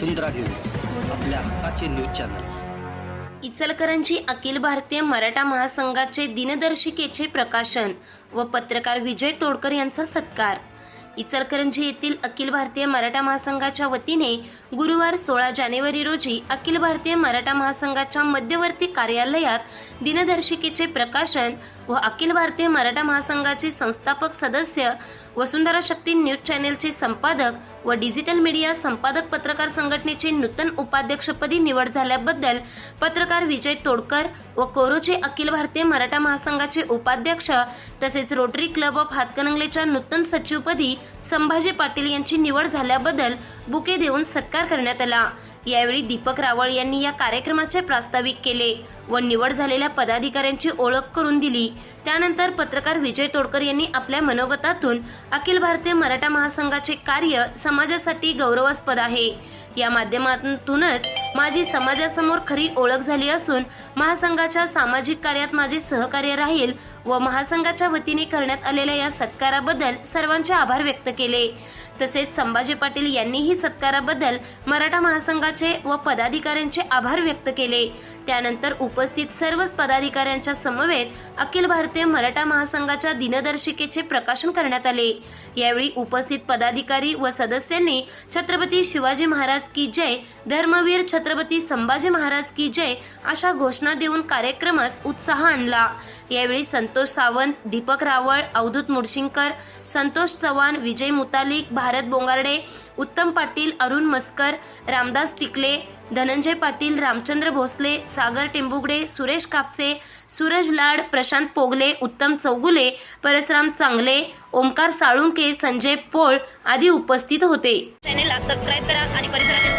वसुंधरा news आपल्या हक्काचे news channel. Ichalkaranji Akhil Bharatiya Maratha महासंघाचे दिनदर्शिकेचे प्रकाशन व पत्रकार विजय तोडकर यांचा सत्कार. इचलकरंजी येथील अखिल भारतीय मराठा महासंघाच्या वतीने गुरुवार सोळा जानेवारी रोजी अखिल भारतीय मराठा महासंघाच्या मध्यवर्ती कार्यालयात दिनदर्शिकेचे प्रकाशन व अखिल भारतीय मराठा महासंघाचे संस्थापक सदस्य वसुंधरा शक्ती न्यूज चॅनेलचे संपादक व डिजिटल मीडिया संपादक पत्रकार संघटनेचे नूतन उपाध्यक्षपदी निवड झाल्याबद्दल पत्रकार विजय तोडकर व कोरोचे अखिल भारतीय मराठा महासंघाचे उपाध्यक्ष तसेच रोटरी क्लब ऑफ हातकणंगलेच्या नूतन सचिवपदी संभाजी पाटील यांची निवड झाल्याबद्दल बुके देऊन सत्कार करण्यात आला. यावेळी दीपक रावळ यांनी या कार्यक्रमाचे प्रास्ताविक केले व निवड झालेल्या पदाधिकाऱ्यांची ओळख करून दिली. त्यानंतर पत्रकार विजय तोडकर यांनी आपल्या मनोगतातून अखिल भारतीय मराठा महासंघाचे कार्य समाजासाठी गौरवास्पद आहे. या माध्यमातूनच माझी समाजासमोर खरी ओळख झाली असून महासंघाच्या सामाजिक कार्यात माझे सहकार्य राहील व महासंघाच्या वतीने करण्यात आलेल्या या सत्काराबद्दल सर्वांचे आभार व्यक्त केले. तसेच संभाजी पाटील यांनीही सत्काराबद्दल मराठा महासंघाचे व पदाधिकाऱ्यांचे आभार व्यक्त केले. त्यानंतर उपस्थित सर्वच पदाधिकाऱ्यांच्या समवेत अखिल भारतीय मराठा महासंघाच्या दिनदर्शिकेचे प्रकाशन करण्यात आले. यावेळी उपस्थित पदाधिकारी व सदस्यांनी छत्रपती शिवाजी महाराज की जय धर्मवीर छत्रपती संभाजी महाराज की जय अशा घोषणा देऊन कार्यक्रमास उत्साह आणला. यावेळी संतोष सावंत दीपक रावळ अवधूत मुडशिंकर संतोष चव्हाण विजय मुतालिक भारत बोंगार्डे उत्तम पाटील अरुण मस्कर रामदास टिकले धनंजय पाटील रामचंद्र भोसले सागर टेंबुगडे सुरेश कापसे सूरज लाड प्रशांत पोगले उत्तम चौगुले परसराम चांगले ओमकार साळुंके संजय पोळ आदी उपस्थित होते. चॅनेलला सबस्क्राईब करा आणि परिसरातील